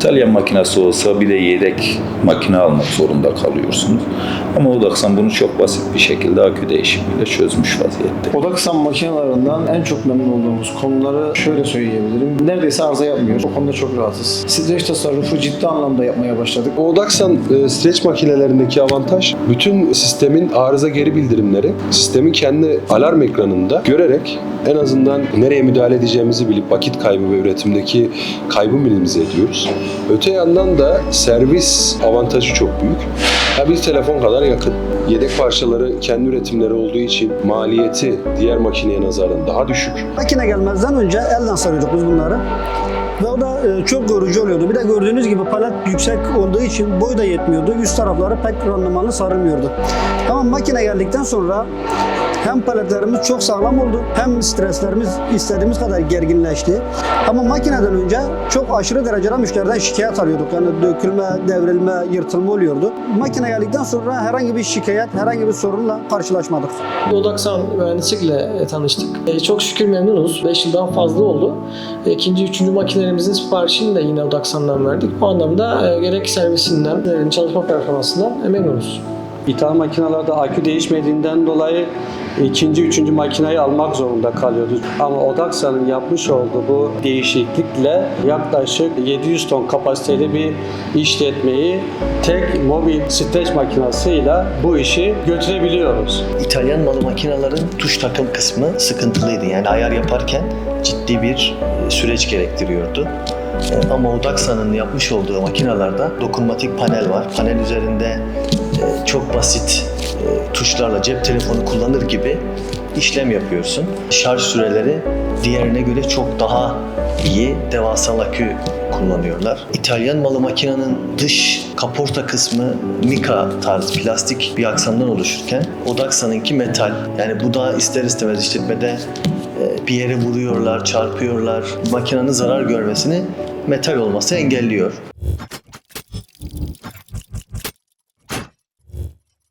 İtalyan makinesi olsa bir de yedek makine almak zorunda kalıyorsunuz. Ama Odaxan bunu çok basit bir şekilde akü değişimiyle çözmüş vaziyette. Odaksan makinelerinden en çok memnun olduğumuz konuları şöyle söyleyebilirim. Neredeyse arıza yapmıyor. O konuda çok rahatız. Streç tasarrufu ciddi anlamda yapmaya başladık. O Odaxan e, streç makinelerindeki avantaj bütün sistemin arıza geri bildirimleri sistemin kendi alarm ekranında görerek en azından nereye müdahale edeceğimizi bilip vakit kaybı ve üretimdeki kaybı minimize ediyoruz. Öte yandan da servis avantajı çok büyük. Ha bir telefon kadar yakın. Yedek parçaları kendi üretimleri olduğu için maliyeti diğer makineye nazaran daha düşük. Makine gelmezden önce elden sarıyorduk biz bunları. Ve o da e, çok yorucu oluyordu. Bir de gördüğünüz gibi palet yüksek olduğu için boy da yetmiyordu. Üst tarafları pek randımanlı sarılmıyordu. Ama makine geldikten sonra hem paletlerimiz çok sağlam oldu hem streslerimiz istediğimiz kadar gerginleşti. Ama makineden önce çok aşırı derecede müşteriden şikayet alıyorduk. Yani dökülme, devrilme, yırtılma oluyordu. Makine geldikten sonra herhangi bir şikayet, herhangi bir sorunla karşılaşmadık. Odaksan mühendislikle tanıştık. E, çok şükür memnunuz. 5 yıldan fazla oldu. E, İkinci, üçüncü makinelerimizin siparişini de yine Odaksan'dan verdik. Bu anlamda e, gerek servisinden, e, çalışma performansından memnunuz. İthal makinelerde akü değişmediğinden dolayı ikinci, üçüncü makineyi almak zorunda kalıyordu. Ama Odaxa'nın yapmış olduğu bu değişiklikle yaklaşık 700 ton kapasiteli bir işletmeyi tek mobil streç makinesiyle bu işi götürebiliyoruz. İtalyan malı makinelerin tuş takım kısmı sıkıntılıydı. Yani ayar yaparken ciddi bir e, süreç gerektiriyordu. E, Ama Odaxa'nın yapmış olduğu makinalarda dokunmatik panel var. Panel üzerinde çok basit e, tuşlarla cep telefonu kullanır gibi işlem yapıyorsun. Şarj süreleri diğerine göre çok daha iyi devasa akü kullanıyorlar. İtalyan malı makinenin dış kaporta kısmı mika tarzı plastik bir aksamdan oluşurken Odaxa'nınki metal. Yani bu da ister istemez işletmede e, bir yere vuruyorlar, çarpıyorlar. Makinenin zarar görmesini metal olması engelliyor.